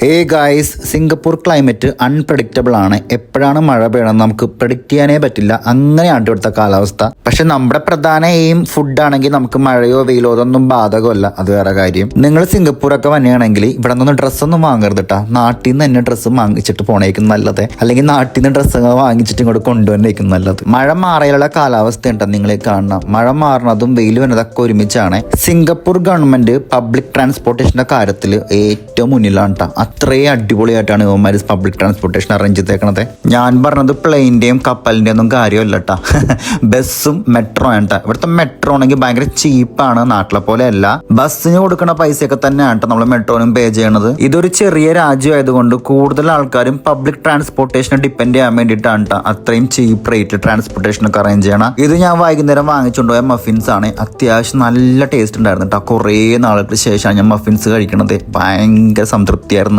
Hey guys Singapore climate unpredictable ആണ്. എപ്പോഴാണ് മഴ പെയ്യണമെന്ന് നമുക്ക് പ്രഡിക്റ്റ് ചെയ്യാനേ പറ്റില്ല. അങ്ങനെയാണ് ഇവിടുത്തെ കാലാവസ്ഥ. പക്ഷെ നമ്മുടെ പ്രധാന എയിം ഫുഡ് ആണെങ്കിൽ നമുക്ക് മഴയോ വെയിലോ അതൊന്നും ബാധകമല്ല. അത് വേറെ കാര്യം. നിങ്ങൾ സിംഗപ്പൂരൊക്കെ വന്നെയാണെങ്കിൽ ഇവിടെ നിന്ന് ഡ്രസ്സൊന്നും വാങ്ങരുത് കേട്ടാ നാട്ടിൽ നിന്ന് തന്നെ ഡ്രസ്സ് വാങ്ങിച്ചിട്ട് പോണേക്കും നല്ലത്. അല്ലെങ്കിൽ നാട്ടിൽ നിന്ന് ഡ്രസ്സ് വാങ്ങിച്ചിട്ട് ഇങ്ങോട്ട് കൊണ്ടുവന്നേക്കും നല്ലത്. മഴ മാറിയുള്ള കാലാവസ്ഥ ഉണ്ടോ നിങ്ങളെ കാണണം. മഴ മാറുന്നതും വെയിൽ വരുന്നതൊക്കെ ഒരുമിച്ചാണ്. സിംഗപ്പൂർ ഗവൺമെന്റ് പബ്ലിക് ട്രാൻസ്പോർട്ടേഷന്റെ കാര്യത്തിൽ ഏറ്റവും മുന്നിലാണ് ട്ടാ. അത്രയും അടിപൊളിയായിട്ടാണ് ഇവന്മാർ പബ്ലിക് ട്രാൻസ്പോർട്ടേഷൻ അറേഞ്ച് ചെയ്തേക്കണത് ഞാൻ പറഞ്ഞത് പ്ലെയിന്റെയും കപ്പലിന്റെ ഒന്നും കാര്യമല്ല കേട്ടാ ബസ്സും മെട്രോ ആണ് കേട്ടോ ഇവിടുത്തെ മെട്രോ ആണെങ്കിൽ ഭയങ്കര ചീപ്പാണ് നാട്ടിലെ പോലെ അല്ല. ബസ്സിന് കൊടുക്കുന്ന പൈസയൊക്കെ തന്നെയാണ് കേട്ടോ നമ്മൾ മെട്രോനും പേ ചെയ്യണത്. ഇതൊരു ചെറിയ രാജ്യം ആയതുകൊണ്ട് കൂടുതൽ ആൾക്കാരും പബ്ലിക് ട്രാൻസ്പോർട്ടേഷനെ ഡിപ്പെൻഡ് ചെയ്യാൻ വേണ്ടിയിട്ടാണ് കേട്ടോ അത്രയും ചീപ്പ് റേറ്റ് ട്രാൻസ്പോർട്ടേഷൻ ഒക്കെ അറേഞ്ച് ചെയ്യണം. ഇത് ഞാൻ വൈകുന്നേരം വാങ്ങിച്ചുകൊണ്ടുപോയ മഫിൻസ് ആണ്. അത്യാവശ്യം നല്ല ടേസ്റ്റ് ഉണ്ടായിരുന്നു കേട്ടോ കുറേ നാളുകൾക്ക് ശേഷമാണ് ഞാൻ മഫിൻസ് കഴിക്കണത്. ഭയങ്കര സംതൃപ്തിയായിരുന്നു.